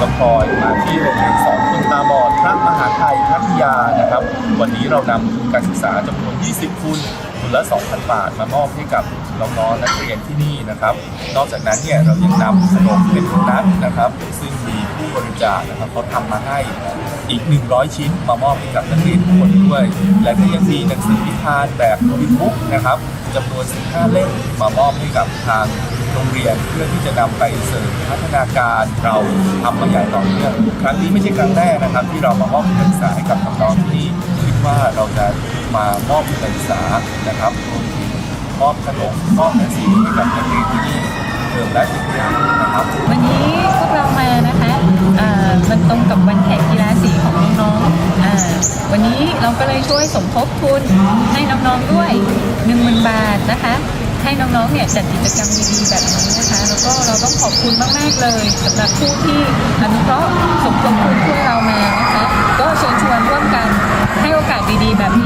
ก็พลอยมาที่โรงเรียนสอนคนตาบอดพระมหาไทยพัทยานะครับ วันนี้เรานำทุนการศึกษาจำนวน 20 ทุนทุนละ 2,000 บาทมามอบให้กับน้องๆนักเรียนที่นี่นะครับ นอกจากนั้นเนี่ยเรายังนำขนมเป็นนัทนะครับ ซึ่งมีผู้บริจาคนะครับเขาทำมาให้อีก 100 ชิ้นมามอบให้กับนักเรียนทุกคนด้วย และก็ยังมีหนังสือนิทานแบบบิ๊กบุ๊กนะครับจำนวน 15 เล่มมามอบให้กับทาง โรงเรียนเพื่อที่จะนำไปเสริมพัฒนาการเราทำมาอย่างต่อเนื่องครั้งนี้ไม่ใช่ครั้งแรกนะครับ ที่เรามามอบทุนการศึกษาให้กับน้องๆที่นี่คิดว่าเราจะมามอบทุนการศึกษานะครับรวมถึงมอบขนมมอบหนังสือให้กับนักเรียนที่นี่เพิ่มและทุกอย่างนะครับวันนี้พวกเรามานะคะมันตรงกับวันแข่งกีฬาสีของน้องๆวันนี้เราก็เลยช่วยสมทบทุนให้น้องๆด้วย1 0,000 บาทนะคะ ให้น้องๆเนี่ยจัดกิจกรรมดีๆแบบนี้นะคะแล้วก็เราต้องขอบคุณมากๆเลยสำหรับผู้ที่อนุเคราะห์สมทบทุนพวกเรามานะคะก็เชิญชวนร่วมกันให้โอกาสดีๆแบบนี้